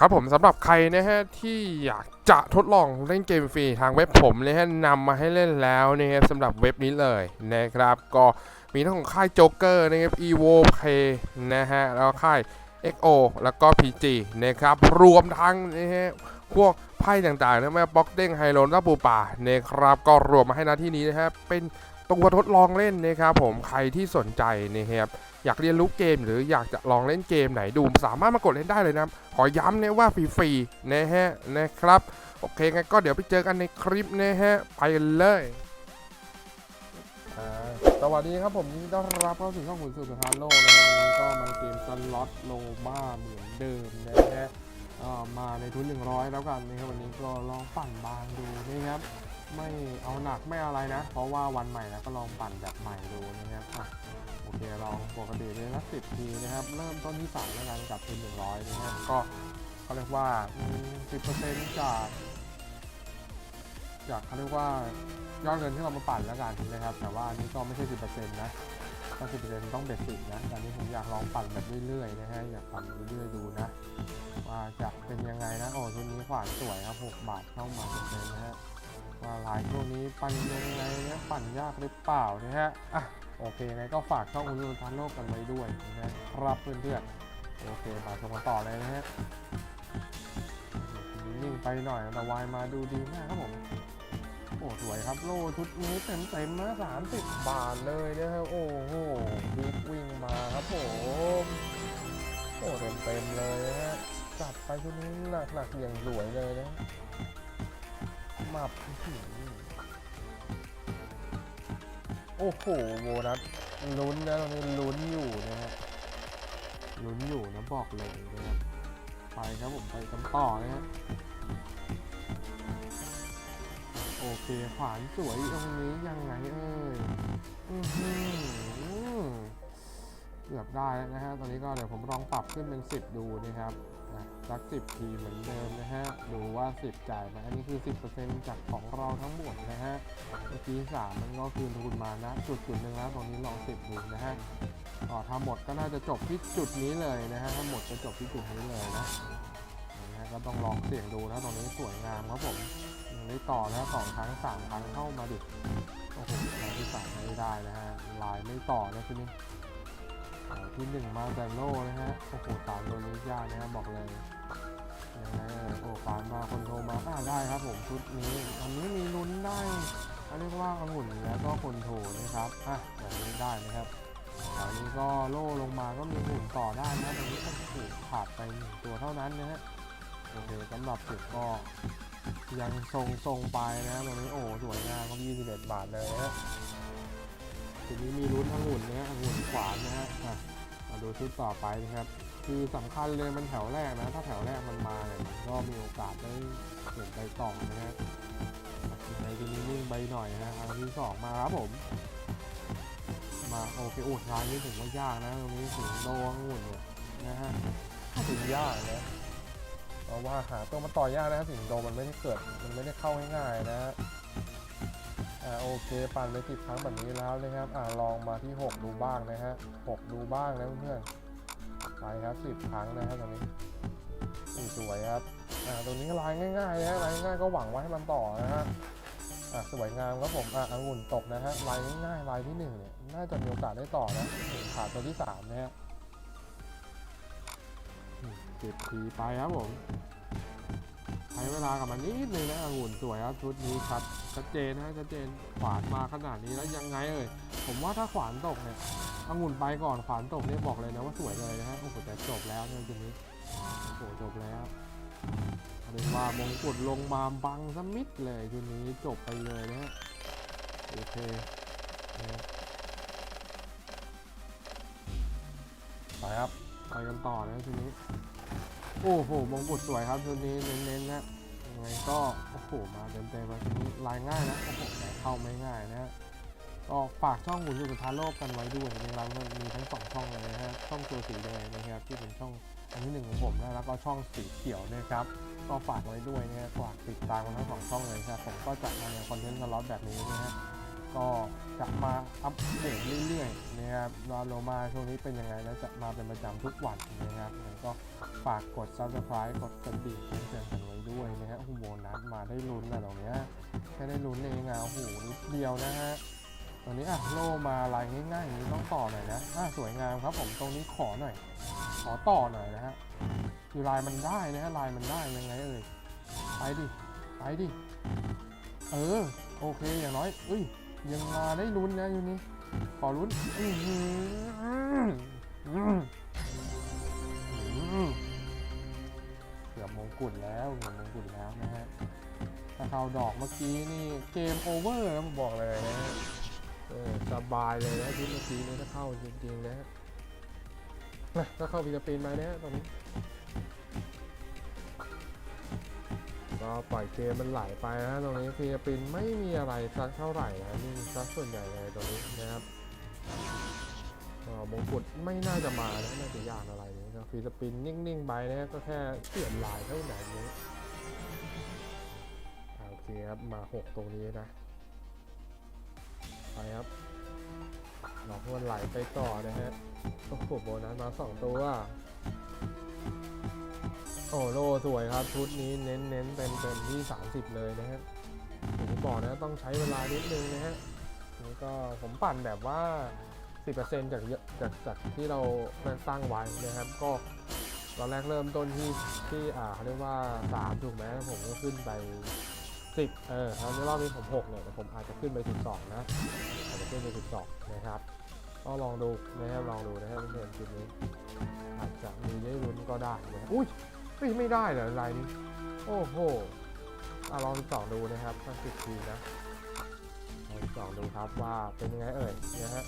ครับผมสำหรับใครนะฮะที่อยากจะทดลองเล่นเกมฟรีทางเว็บผมนะฮะนำมาให้เล่นแล้วนะฮะสำหรับเว็บนี้เลยนะครับ ก็มีทั้งของค่ายโจ๊กเกอร์นะครับ evo play นะฮะแล้วค่าย XO แล้วก็ PG นะครับรวมทั้งนะฮะพวกไพ่ต่างๆนะแม่บ็อกเด้งไฮโลและปูป่านะครับก็รวมมาให้หน้าที่นี้นะฮะเป็นตัวทดลองเล่นนะครับผมใครที่สนใจนะครับ อยากเรียนรู้เกม หรืออยากจะลองเล่นเกมไหนดู สามารถมากดเล่นได้เลยนะขอย้ำเนะว่าฟรีๆนะฮะนะครับโอเคงั้นก็เดี๋ยวไปเจอกันในคลิปนะฮะไปเลยสวัสดีครับผมยินดีต้อนรับเข้าสู่ช่องขุนสื่อสถาโลกนะครับวันนี้ก็มาเกมสล็อตโลบ้าเหมือนเดิมนะฮะมาในทุน 100 แล้วกันนะครับวันนี้ก็ลองปั่นบางดูนะครับไม่เอาหนักไม่อะไรนะ เพราะว่าวันใหม่แล้วก็ลองปั่นแบบใหม่ดูนะครับ อะโอเคลองปกติเลยละสิบทีนะครับ เริ่มต้นที่สามแล้วกันกับทุน100นะครับก็เขาเรียกว่าสิบเปอร์เซ็นต์จากจากเขาเรียกว่ายอดเงินที่เรามาปั่นแล้วกันนะครับ แต่ว่านนี้ก็ไม่ใช่สิบเปอร์เซ็นต์นะถ้าสิบเปอร์เซ็นต์ต้องเบ็ดสิบนะแต่อันนี้ผมอยากลองปั่นแบบเรื่อยๆนะฮะอยากปั่นเรื่อยๆดูนะ ว่าจะเป็นยังไงนะโอ้ชุดนี้ขวานสวยครับหกบาทเข้ามาเต็มๆนะฮะว่าลายช่วงนี้ปั่นยังไงเนี่ยปั่นยากหรือเปล่านะฮะอะ โอเคไงก็ฝากช่องอุลุทันโลกกันไว้ด้วยนะครับเพื่อนๆโอเคมาชมกันต่อเลยนะฮะนิ่งไปหน่อยแต่วายมาดูดีมากครับผมโอ้สวยครับโลชุดนี้เต็มเต็มๆนะสามสิบบาทเลยนะครับโอ้โหบิ๊กวิ่งมาครับผมโอ้เต็มเต็มๆเลยนะฮะจัดไปชุดนี้หนักหนักๆอย่างสวยเลยนะหมับ โอ้โหโบนัสลุ้นนะตอนนี้ลุ้นอยู่นะฮะลุ้นอยู่นะบอกเลยนะครับไปครับผมไปกันต่อนะฮะโอเคขวานสวยตรงนี้ยังไงเอ้ยอื้อหือ เกือบได้นะฮะ ตอนนี้ก็เดี๋ยวผมลองปรับขึ้นเป็น 10 ดูนะครับอะสัก 10 ทีเหมือนเดิมนะฮะ ดูว่า 10 จ่ายไหมอันนี้คือ 10%จากของเราทั้งหมดนะฮะ เมื่อกี้ 3 มันก็คืนทุนมานะจุดจุดหนึ่งแล้วตรงนี้ลอง 10 ดูนะฮะก็ถ้าหมดก็น่าจะจบที่จุดนี้เลยนะฮะ ถ้าหมดจะจบที่จุดนี้เลยนะนะฮะก็ต้องลองเสี่ยงดูนะตรงนี้สวยงามครับผมยังไม่ต่อแล้วสองครั้งสามครั้งเข้ามาดิโอ้โหลายที่สามไม่ได้นะฮะลายไม่ต่อนะทีนี้อ่ ที่หนึ่งมาแต่โล่นะฮะ โอ้โหตามตัวนี้ยากนะฮะบบอกเลยยังไงโอ้ฟานมาคนโทรมาอ่าได้ครับผมชุดนี้อันนี้มีลุ้นได้เรียกว่าองุ่นแล้วก็คนโทนะครับอะแบบนี้ได้นะครับแถวนี้ก็โล่ลงมาก็มีหุ่นต่อได้นะตรงนี้ก็ถูกขาดไปหนึ่งตัวเท่านั้นนะฮะโอเคสำหรับเก็บก็ยังทรงทรงๆไปนะตรงนี้โอ้สวยงามครับ21 บาทเลยนะทีนี้มีลุ้นองุ่นนะฮะองุ่นขวานนะฮะอะ มาดูชุดต่อไปนะครับ คือสำคัญเลยมันแถวแรกนะ ถ้าแถวแรกมันมาเนี่ยมันก็มีโอกาสได้เปลี่ยนไปต่อนะฮะในทีนี้นิ่งไปหน่อยนะฮะอันที่สองมาครับผม มาโอเคโอ้ท้ายนี้ผมว่ายากนะตรงนี้ถึงโดองุ่นเนี่ยนะฮะถึงยากนะเพราะว่าหาตัวมันต่อยากนะครับสิงโตมันไม่ได้เกิดมันไม่ได้เข้าง่ายๆนะฮะ อ่าโอเคปั่นไปสิบครั้งแบบนี้แล้วนะครับอ่าลองมาที่ 6 ดูบ้างนะฮะหกดูบ้างนะเพื่อนๆไปครับสิบครั้งนะฮะตรงนี้สวยครับอ่าตรงนี้ลายง่ายๆนะฮะลายง่ายก็หวังว่าให้มันต่อนะฮะอะสวยงามครับผมอะองุ่นตกนะฮะลายง่ายๆลายที่หนึ่งเนี่ยน่าจะมีโอกาสได้ต่อนะขาดตัวที่สามนะฮะเก็บทีไปครับผม ช้เวลากับมันนิดนึงนะองุ่นสวยครับชุดนี้ครับชัดเจนนะชัดเจนขวานมาขนาดนี้แล้วยังไงเอ่ยผมว่าถ้าขวานตกเนี่ยองุ่นไปก่อนขวานตกเนี่ยบอกเลยนะว่าสวยเลยนะฮะโอ้โหแต่จบแล้วเนี่ยชุดนี้โอ้โหจบแล้วเอาเป็นว่ามงกุฎลงมาบังสมิดเลยชุดนี้จบไปเลยนะฮะโอเคนะไปครับไปกันต่อนะชุดนี้ โอ้โหมงกุฎสวยครับชุดนี้เน้นๆนะยังไงก็โอ้โหมาเต็มๆมาชุดนี้ลายง่ายนะโอ้โหแต่เข้าไม่ง่ายนะฮะก็ฝากช่องหมุนอยู่กับทาโลกกันไว้ด้วยนะครับมันมีทั้งสองช่องเลยนะฮะช่องตัวสีแดงนะครับที่เป็นช่องอันที่หนึ่งของผมนะแล้วก็ช่องสีเขียวนะครับก็ฝากไว้ด้วยนะฮะฝากติดตามกันทั้งสองช่องเลยครับผมก็จะมาในคอนเทนต์สล็อตแบบนี้นะฮะ ก็จะมาอัปเดตเรื่อยๆนะครับรอโลมาช่วงนี้เป็นยังไงแล้วจะมาเป็นประจำทุกวันนะครับก็ฝากกด subscribe กดกระดิ่งแจ้งเตือนกันไว้ด้วยนะฮะโอ้โหโบนัสมาได้ลุ้นนะตรงเนี้ยแค่ได้ลุ้นเองอะโอ้โหนิดเดียวนะฮะตอนนี้อะโลมาลายง่ายๆอย่างนี้ต้องต่อหน่อยนะอะสวยงามครับผมตรงนี้ขอหน่อย ขอต่อหน่อยนะฮะคือลายมันได้นะฮะลายมันได้ยังไงเอ่ยไปดิไปดิเออโอเคอย่างน้อยเอ้ย ยังมาได้ลุ้นนะอยู่นี้ขอลุ้นอื้อหืออื้อหือเกือบมงกุฎแล้วเกือบมงกุฎแล้วนะฮะถ้าเข้าดอกเมื่อกี้นี่เกมโอเวอร์นะผมบอกเลยนะฮะเออสบายเลยนะที่เมื่อกี้นี้ถ้าเข้าจริงๆนะฮะนะก็เข้าฟิลิปปินส์มาเนี่ยตอนนี้ ก็ปล่อยเกมมันไหลไปนะตรงนี้ฟิลิปปินไม่มีอะไรสักเท่าไหร่นะนี่สักส่วนใหญ่เลยตรงนี้นะครับมงกุฎไม่น่าจะมานะน่าจะยากอะไรนี่ฟิลิปปินนิ่งๆไปนะก็แค่เปลี่ยนลายเท่านั้นนี้อ่าโอเคครับมาหกตรงนี้นะ ไปครับเราให้มันไหลไปต่อนะฮะโอ้โหโบนัสมาสองตัว โอ้โลสวยครับ ชุดนี้เน้นเน้นเต็มเต็มที่ 30 เลยนะฮะผมบอกนะต้องใช้เวลานิดนึงนะฮะนี่ก็ผมปั่นแบบว่า 10%จากเยอะจากจากที่เราตั้างไว้นะครับ ก็ตอนแรกเริ่มต้นที่ที่อ่าเขาเรียกว่า 3 ถูกไหมผมก็ขึ้นไป 10 เออแล้วในรอบนี้ผม 6 เนี่ยแต่ผมอาจจะขึ้นไป 12 นะอาจจะขึ้นไป 12 นะครับก็ลองดูนะครับลองดูนะครับเพื่อนๆคลิปนี้อาจจะมีได้ลุ้นก็ได้นะอุ้ย เฮ้ยไม่ได้เหรอลายนี้ โอ้โหอะลองสองดูนะครับสักสิบทีนะลองสองดูครับว่าเป็นยังไงเอ่ยนะฮะ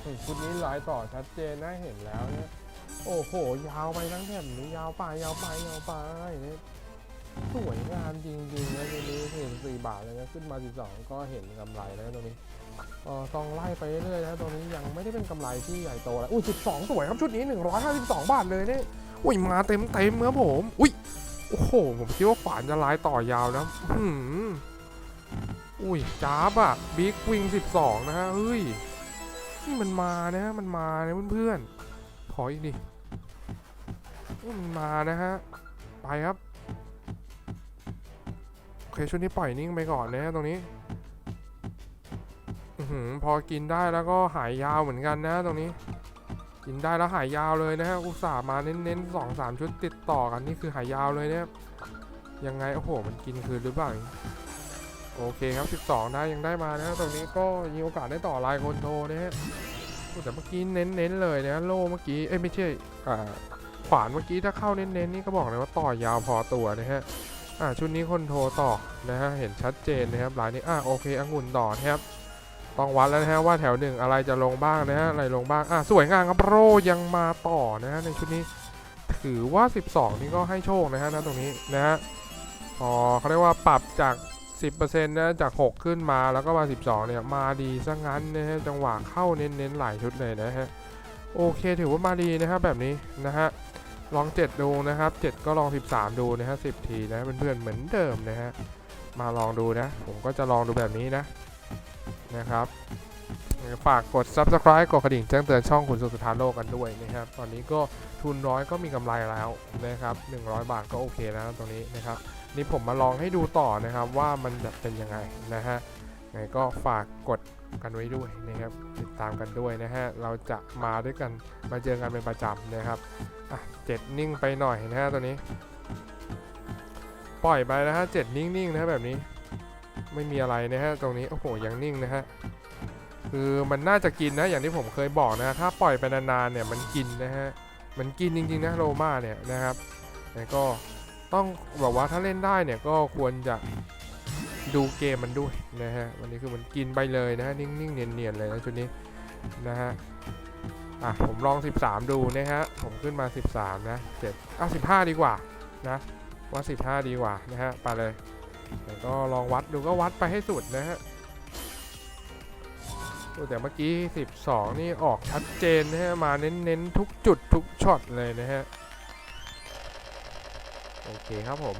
เฮ้ยชุดนี้ลายต่อชัดเจนนะเห็นแล้วเนี่ยโอ้โห ยาวไปทั้งแถบนี้ยาวไปยาวไปยาวไปเนี่ยสวยงามจริงๆนะทีนี้เห็นสี่บาทเลยนะขึ้นมา12ก็เห็นกำไรแล้วตรงนี้เออต้องไล่ไปเรื่อยๆนะตัวนี้ยังไม่ได้เป็นกำไรที่ใหญ่โตแล้วอุ้ย12สองสวยครับชุดนี้152บาทเลยเนี่ย อุ้ยมาเต็มเต็มๆครับผม อุ้ยโอ้โห ผมคิดว่าขวานจะลายต่อยาวนะอื้อหืออุ้ยจ้าบอะบิ๊กวิง12นะฮะเฮ้ยนี่มันมานะฮะมันมานะเพื่อนๆขออีกดิอุ๊ยมันมานะฮะไปครับโอเคชุดนี้ปล่อยนิ่งไปก่อนนะฮะตรงนี้อือหือพอกินได้แล้วก็หายยาวเหมือนกันนะตรงนี้ กินได้แล้วหายยาวเลยนะฮะอุตส่าห์มาเน้นๆสองสามชุดติดต่อกันนี่คือหายยาวเลยเนี่ยยังไงโอ้โหมันกินคืนหรือเปล่าโอเคครับ 12ได้ยังได้มานะตรงนี้ก็มีโอกาสได้ต่อลายคนโทนะฮะแต่เมื่อกี้เน้นๆเลยนะโล่เมื่อกี้เอ้ยไม่ใช่อ่าขวานเมื่อกี้ถ้าเข้าเน้นๆนี่ก็บอกเลยว่าต่อยาวพอตัวนะฮะอ่าชุดนี้คนโทต่อนะฮะเห็นชัดเจนนะครับลายนี้อ่าโอเคองุ่นต่อนะครับ ต้องวัดแล้วนะฮะว่าแถวหนึ่งอะไรจะลงบ้างนะฮะอะไรลงบ้างอะสวยงามครับโรยังมาต่อนะฮะในชุดนี้ถือว่า 12 นี่ก็ให้โชคนะฮะนะตรงนี้นะฮะพอเขาเรียกว่าปรับจาก 10%นะจาก 6 ขึ้นมาแล้วก็มา 12 เนี่ย มาดีซะงั้นนะฮะจังหวะเข้าเน้นๆหลายชุดเลยนะฮะโอเคถือว่ามาดีนะครับแบบนี้นะฮะลอง 7 ดูนะครับ 7 ก็ลอง 13 ดูนะฮะ10 ทีนะเพื่อนๆเหมือนเดิมนะฮะมาลองดูนะ ผมก็จะลองดูแบบนี้นะ นะครับฝากกด subscribe กดกระดิ่งแจ้งเตือนช่องคุณสุสถานโลกกันด้วยนะครับ ตอนนี้ก็ทุนน้อยก็มีกำไรแล้วนะครับ 100 บาทก็โอเคแล้วตรงนี้นะครับ นี่ผมมาลองให้ดูต่อนะครับว่ามันจะเป็นยังไงนะฮะไงก็ฝากกดกันไว้ด้วยนะครับ ติดตามกันด้วยนะฮะ เราจะมาด้วยกันมาเจอกันเป็นประจำนะครับอะเจ็ดนิ่งไปหน่อยนะฮะตัวนี้ ปล่อยไปนะฮะเจ็ดนิ่งๆนะฮะแบบนี้ ไม่มีอะไรนะฮะตรงนี้โอ้โหยังนิ่งนะฮะคือมันน่าจะกินนะอย่างที่ผมเคยบอกนะถ้าปล่อยไปนานๆเนี่ยมันกินนะฮะมันกินจริงๆนะโรมาเนี่ยนะครับแล้วก็ต้องบอกว่าถ้าเล่นได้เนี่ยก็ควรจะดูเกมมันด้วยนะฮะวันนี้คือมันกินไปเลยนะฮะนิ่งๆเนียนๆเลยนะชุดนี้นะฮะอะผมลอง 13 ดูนะฮะผมขึ้นมา 13 นะเจ็ดอะ15 ดีกว่านะว่า 15 ดีกว่านะฮะไปเลย แล้วก็ลองวัดดูก็วัดไปให้สุดนะฮะแต่เมื่อกี้ 12 นี่ออกชัดเจนนะฮะ มาเน้นๆ ทุกจุดทุกช็อตเลยนะฮะ โอเคครับผม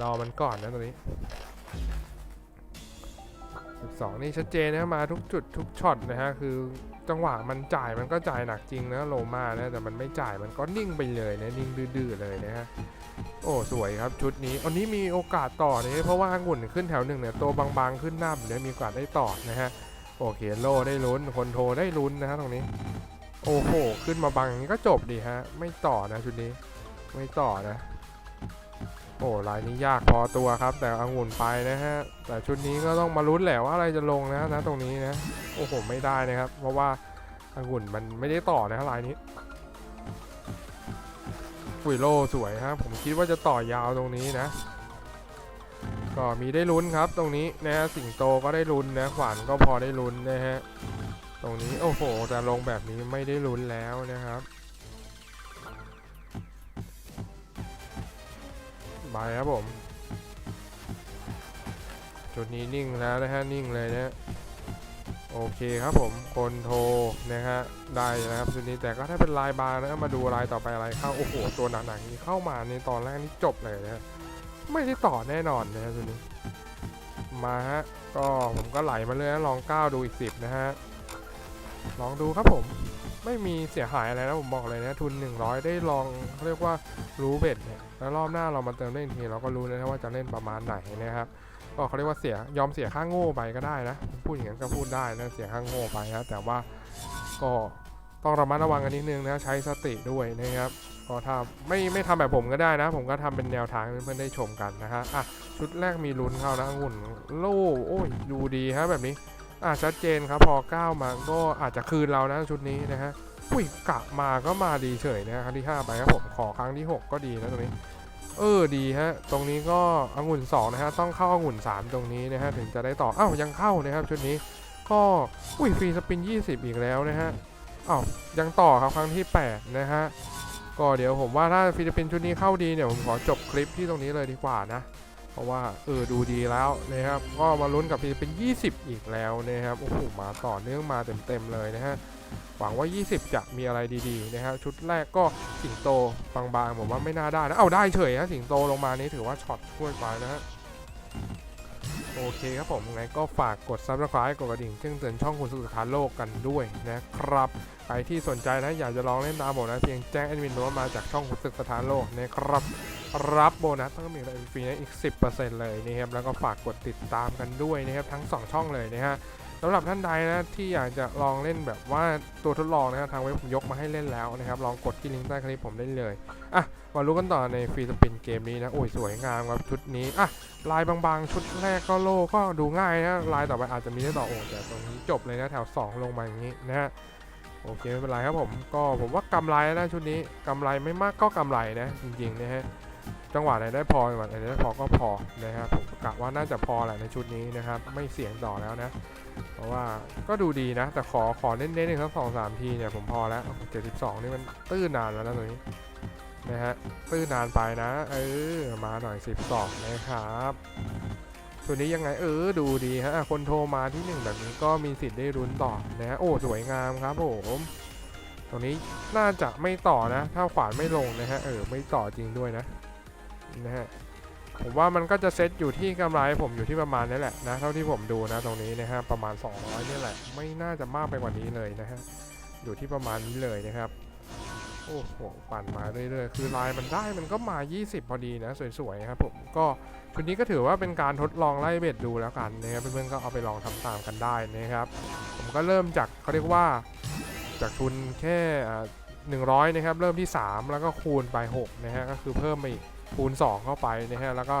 รอมันก่อนนะตรงนี้ 12 นี่ชัดเจนนะมาทุกจุดทุกช็อตนะฮะ คือ จังหวะมันจ่ายมันก็จ่ายหนักจริงนะโลมานะแต่มันไม่จ่ายมันก็นิ่งไปเลยนะนิ่งดื้อเลยนะฮะโอ้สวยครับชุดนี้อันนี้มีโอกาสต่อนี่เพราะว่าองุ่นขึ้นแถวหนึ่งเนี่ยตัวบางๆขึ้นหน้าเนี่ยมีโอกาสได้ต่อนะฮะโอเคโลได้ลุ้นคนโทได้ลุ้นนะฮะตรงนี้ โอ้โหขึ้นมาบังอย่างนี้ก็จบดีฮะไม่ต่อนะชุดนี้ไม่ต่อนะ โอ้ลายนี้ยากพอตัวครับ แต่องุ่นไปนะฮะ แต่ชุดนี้ก็ต้องมาลุ้นแหละว่าอะไรจะลงนะนะตรงนี้นะ โอ้โหไม่ได้นะครับ เพราะว่าองุ่นมันไม่ได้ต่อนะลายนี้ฟุยโลสวยครับ ผมคิดว่าจะต่อยาวตรงนี้นะ ก็มีได้ลุ้นครับ ตรงนี้นะฮะสิงโตก็ได้ลุ้นนะขวานก็พอได้ลุ้นนะฮะตรงนี้โอ้โหแต่ลงแบบนี้ไม่ได้ลุ้นแล้วนะครับ บายครับผม จุดนี้นิ่งแล้วนะฮะ นิ่งเลยนะโอเคครับผม คนโทรนะฮะ ได้นะครับจุดนี้แต่ก็ถ้าเป็นลายบาร์นะมาดูลายต่อไปอะไรเข้า โอ้โห ตัวหนักๆนี้เข้ามาในตอนแรกนี่จบเลยนะฮะไม่ได้ต่อแน่นอนนะฮะจุดนี้ มาฮะ ก็ผมก็ไหลมาเลยนะลองก้าวดูอีกสิบนะฮะ ลองดูครับผม ไม่มีเสียหายอะไรนะผมบอกเลยนะทุน 100 ได้ลองเรียกว่ารู้เบ็ดเนี่ยแล้วรอบหน้าเรามาเติมเล่นทีเราก็รู้แล้วนะว่าจะเล่นประมาณไหนนะครับก็เขาเรียกว่าเสียยอมเสียค่าโง่ไปก็ได้นะพูดอย่างนั้นก็พูดได้นะเสียค่าโง่ไปนะแต่ว่าก็ต้องระมัดระวังกันนิดนึงนะใช้สติด้วยนะครับก็ถ้าไม่ไม่ทำแบบผมก็ได้นะ ผมก็ทำเป็นแนวทางให้เพื่อนๆได้ชมกันนะฮะอะชุดแรกมีลุ้นเข้านะองุ่นโล่โอ้ยดูดีฮะแบบนี้ อะชัดเจนครับพอก้าวมาก็อาจจะคืนเรานะชุดนี้นะฮะอุ้ยกะมาก็มาดีเฉยนะครั้งที่ 5 ไปครับผมขอครั้งที่ 6 ก็ดีนะตรงนี้ เออดีฮะตรงนี้ก็องุ่น2นะฮะต้องเข้าองุ่น 3 ตรงนี้นะฮะถึงจะได้ต่ออ้าวยังเข้านะครับชุดนี้ก็อุ้ยฟรีสปิน 20 อีกแล้วนะฮะอ้าวยังต่อครับครั้งที่ 8 นะฮะก็เดี๋ยวผมว่าถ้าฟรีสปินชุดนี้เข้าดีเนี่ยผมขอจบคลิปที่ตรงนี้เลยดีกว่านะ เพราะว่าเออดูดีแล้วนะครับ ก็มาลุ้นกับพีเป็น 20 อีกแล้วนะครับโอ้โหมาต่อเนื่องมาเต็มๆเลยนะฮะหวังว่า 20 จะมีอะไรดีๆนะครับชุดแรกก็สิงโตบางๆผมว่าไม่น่าได้นะเอาได้เฉยฮะสิงโตลงมานี้ถือว่าช็อตช่วยไปนะฮะโอเคครับผมยังไงก็ฝากกด subscribe กดกระดิ่งแจ้งเตือนช่องคุณสุดท้านโลกกันด้วยนะครับใครที่สนใจนะอยากจะลองเล่นตามผมนะเพียงแจ้งแอดมินว่ามาจากช่องคุณศึกสถานโลกนะครับ รับโบนัสต้องมีอะไรฟรีนะอีก 10%เลยนะครับแล้วก็ฝากกดติดตามกันด้วยนะครับทั้ง 2 ช่องเลยนะฮะสำหรับท่านใดนะที่อยากจะลองเล่นแบบว่าตัวทดลองนะครับทางเว็บผมยกมาให้เล่นแล้วนะครับลองกดที่ลิงก์ใต้คลิปผมได้เลยอะมารู้กันต่อในฟรีสปินเกมนี้นะโอ้ยสวยงามครับชุดนี้อะลายบางๆ ชุดแรกก็โลก็ดูง่ายนะลายต่อไปอาจจะมีได้ต่อโอ้แต่ตรงนี้จบเลยนะแถว 2 ลงมาอย่างนี้นะฮะโอเคไม่เป็นไรครับผมก็ผมว่ากำไรนะชุดนี้กำไรไม่มากก็กำไรนะจริงๆนะฮะ จังหวะไหนได้พอจังหวะไหนได้พอก็พอนะครับผมกะว่าน่าจะพอแหละในชุดนี้นะครับ ไม่เสียงต่อแล้วนะ เพราะว่าก็ดูดีนะ แต่ขอขอเน้นๆหนึ่งสักสองสามทีเนี่ยผมพอแล้ว72นี่มันตื้นนานแล้วนะตรงนี้นะฮะตื้นนานไปนะ เออมาหน่อย12นะครับตัวนี้ยังไงเออดูดีฮะคนโทรมาที่หนึ่งแบบนี้ก็มีสิทธิ์ได้รุนต่อนะฮะโอ้สวยงามครับผมตรงนี้น่าจะไม่ต่อนะ ถ้าขวานไม่ลงนะฮะเออไม่ต่อจริงด้วยนะ นะฮะผมว่ามันก็จะเซตอยู่ที่กำไรผมอยู่ที่ประมาณนี้แหละนะเท่าที่ผมดูนะตรงนี้นะฮะประมาณ 200นี่แหละ ไม่น่าจะมากไปกว่านี้เลยนะฮะอยู่ที่ประมาณนี้เลยนะครับโอ้โหปั่นมาเรื่อยๆคือลายมันได้มันก็มา 20 พอดีนะสวยๆครับผมก็ชุดนี้ก็ถือว่าเป็นการทดลองไล่เบ็ดดูแล้วกันนะครับเพื่อนๆก็เอาไปลองทำตามกันได้นะครับ ผมก็เริ่มจากเขาเรียกว่าจากทุนแค่อ่า100 นะครับ เริ่มที่ 3 แล้วก็คูณไป 6 นะฮะก็คือเพิ่มไปอีก คูณ 2 เข้าไปนะฮะแล้วก็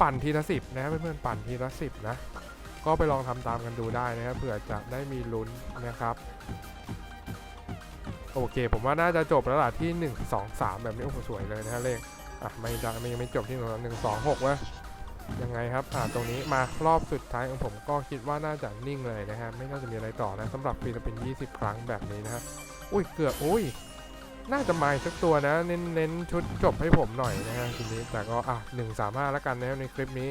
ปั่นทีละสิบนะเพื่อนๆปั่นทีละสิบนะก็ไปลองทำตามกันดูได้นะครับเผื่อจะได้มีลุ้นนะครับ โอเค ผมว่าน่าจะจบแล้วล่ะที่ 1 2 3 แบบนี้โอ้โหสวยเลยนะฮะเลขอะไม่จะไม่ไม่จบที่หนึ่งสองหกวะยังไงครับอ่าตรงนี้มารอบสุดท้ายของผมก็คิดว่าน่าจะนิ่งเลยนะฮะไม่น่าจะมีอะไรต่อนะสำหรับฟิลิปปินส์20 ครั้งแบบนี้นะฮะอุ้ยเกือบอุ้ย น่าจะมาอีกสักตัวนะ เน้นเน้นชุดจบให้ผมหน่อยนะฮะทีนี้แต่ก็อะหนึ่งสามห้าแล้วกันนะครับในคลิปนี้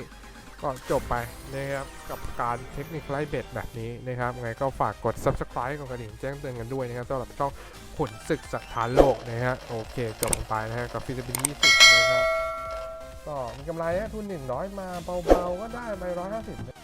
ก็จบไปนะครับกับการเทคนิคไล่เบ็ดแบบนี้นะครับไงก็ฝากกด subscribe กดกระดิ่งแจ้งเตือนกันด้วยนะครับสำหรับช่องขุนศึกสถานโลกนะฮะโอเค จบไปนะฮะกับฟิลิปปินส์20นะครับก็มีกำไรนะทุน100มาเบาๆก็ได้ไป150